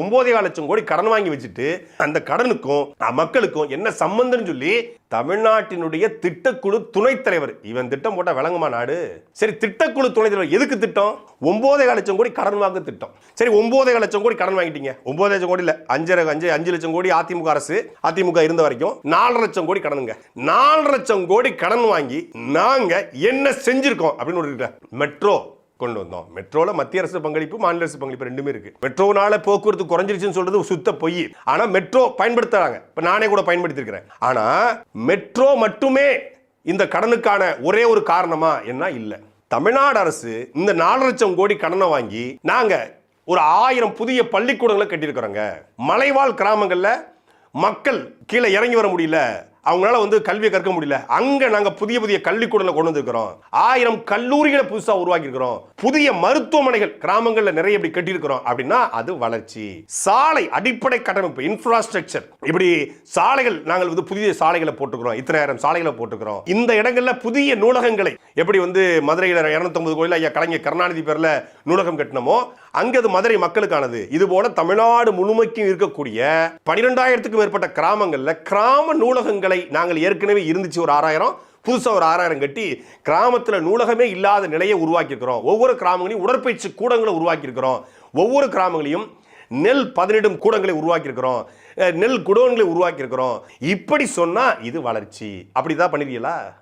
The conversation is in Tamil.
ஒன்பதே லட்சம் கோடி கடன் வாங்கி வச்சுட்டு அந்த கடனுக்கும் மக்களுக்கும் என்ன சம்பந்தம்னு சொல்லி தமிழ்நாட்டினுடைய திட்டக்குழு துணைத் தலைவர் இவன் திட்டம் போட்டால் விளங்குமா நாடு? சரி திட்டக்குழு துணைத் தலைவர் எதுக்கு திட்டம்? ஒன்பதே லட்சம் கோடி கடன் வாங்க திட்டம். சரி ஒன்பதே லட்சம் கோடி கடன் வாங்கிட்டீங்க. ஒன்பது லட்சம் கோடி இல்ல அஞ்சரை அஞ்சு அஞ்சு லட்சம் கோடி அதிமுக அரசு அதிமுக இருந்த வரைக்கும் நாலு லட்சம் கோடி கடனுங்க. நாலு லட்சம் கோடி கடன் வாங்கி நாங்க என்ன செஞ்சிருக்கோம் அப்படின்னு ஒரு மெட்ரோ கொண்டு வந்தோம். மெட்ரோவில் மத்திய அரசு பங்களிப்பு மாநில அரசு பங்களிப்பு ரெண்டுமே இருக்கு. மெட்ரோனால போக்குவரத்து குறைஞ்சிருச்சுன்னு சொல்றது சுத்த பொய். ஆனா மெட்ரோ பயன்படுத்துறாங்க. இப்போ நானே கூட பயன்படுத்திருக்கிறேன். ஆனால் ஆனா மெட்ரோ மட்டுமே இந்த கடனுக்கான ஒரே ஒரு காரணமா என்ன? இல்லை. தமிழ்நாடு அரசு இந்த நாலு லட்சம் கோடி கடனை வாங்கி நாங்க ஒரு ஆயிரம் புதிய பள்ளிக்கூடங்களை கட்டியிருக்கிறோங்க. மலைவாழ் கிராமங்களில் மக்கள் கீழே இறங்கி வர முடியல. அவங்களால வந்து கல்வியை கற்க முடியல. அங்க நாங்க புதிய புதிய கல்விக்கூடங்களை கொண்டு வந்திருக்கிறோம். ஆயிரம் கல்லூரிகளை புதுசா உருவாக்கி இருக்கிறோம் புதிய மருத்துவமனைகள் கிராமங்கள்ல நிறைய இப்படி கட்டியிருக்கிறோம். அப்படின்னா அது வளர்ச்சி. சாலை அடிப்படை கட்டமைப்பு இன்ஃப்ராஸ்ட்ரக்சர் இப்படி சாலைகள் நாங்கள் வந்து புதிய சாலைகளை போட்டுக்கிறோம் இத்தனாயிரம் சாலைகளை போட்டுக்கிறோம் இந்த இடங்கள்ல புதிய நூலகங்களை எப்படி வந்து மதுரையில் இருநூத்தொன்பது கோயில ஐயா கலைஞர் கருணாநிதி பேர்ல நூலகம் கட்டினமோ அங்க அது மதுரை மக்களுக்கானது. இது போல தமிழ்நாடு முழுமைக்கும் இருக்கக்கூடிய பனிரெண்டாயிரத்துக்கும் மேற்பட்ட கிராமங்கள்ல கிராம நூலகங்களை நாங்கள் ஏற்கனவே இருந்துச்சு ஒரு ஆறாயிரம் புதுசா ஒரு ஆறாயிரம் கட்டி கிராமத்தில் நூலகமே இல்லாத நிலையை உருவாக்கியிருக்கிறோம். ஒவ்வொரு கிராமங்களையும் உடற்பயிற்சி கூடங்களை உருவாக்கியிருக்கிறோம். ஒவ்வொரு கிராமங்களையும் நெல் பதனிடும் கூடங்களை உருவாக்கியிருக்கிறோம். நெல் குடோன்களை உருவாக்கியிருக்கிறோம். இப்படி சொன்னால் இது வளர்ச்சி. அப்படிதான் பண்ணிருக்கீங்களா?